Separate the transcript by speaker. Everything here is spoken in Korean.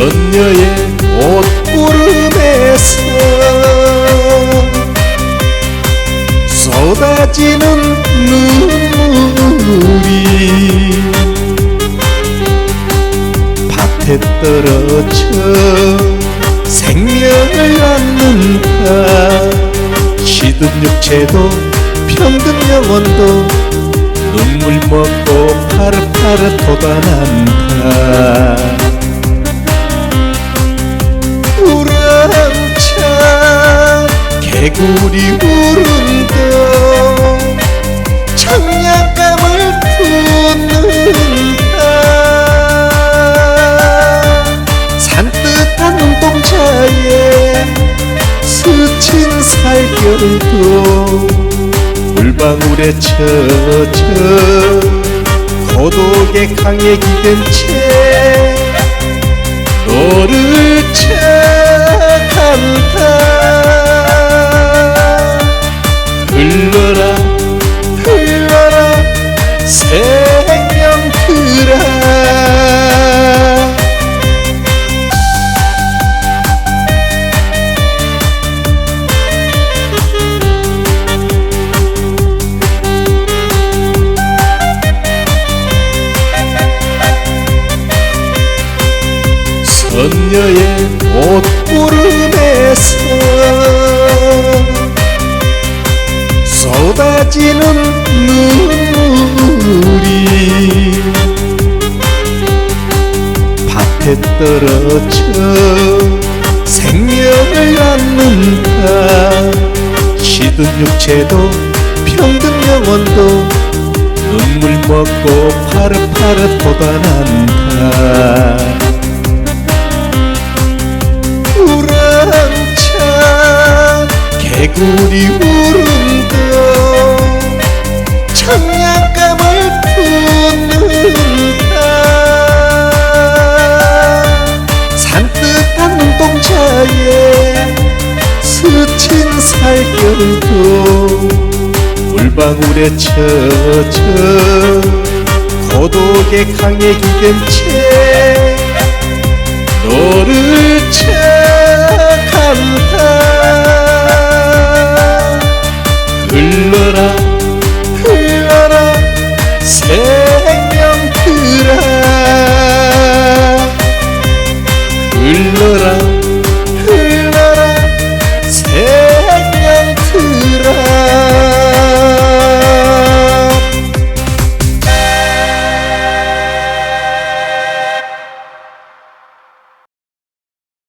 Speaker 1: 선녀의 옷구름에서 쏟아지는 눈물이 밭에 떨어져 생명을 낳는다. 시든 육체도 병든 영혼도 눈물 먹고 파릇파릇 돋아난다 개구리 울음도 청량감을 품는다. 산뜻한 눈동자에 스친 살결도 물방울에 젖어 고독에 강에 기댄 채 너를 찾아간다 선녀의 옷구름에서 쏟아지는 눈물이 밭에 떨어져 생명을 낳는다. 시든 육체도 병든 영혼도 눈물 먹고 파릇파릇 돋아난다 개구리 울음도 청량감을 품는다. 산뜻한 눈동자에 스친 살결도 물방울에 젖어 고독에 강에 기댄 채 güllere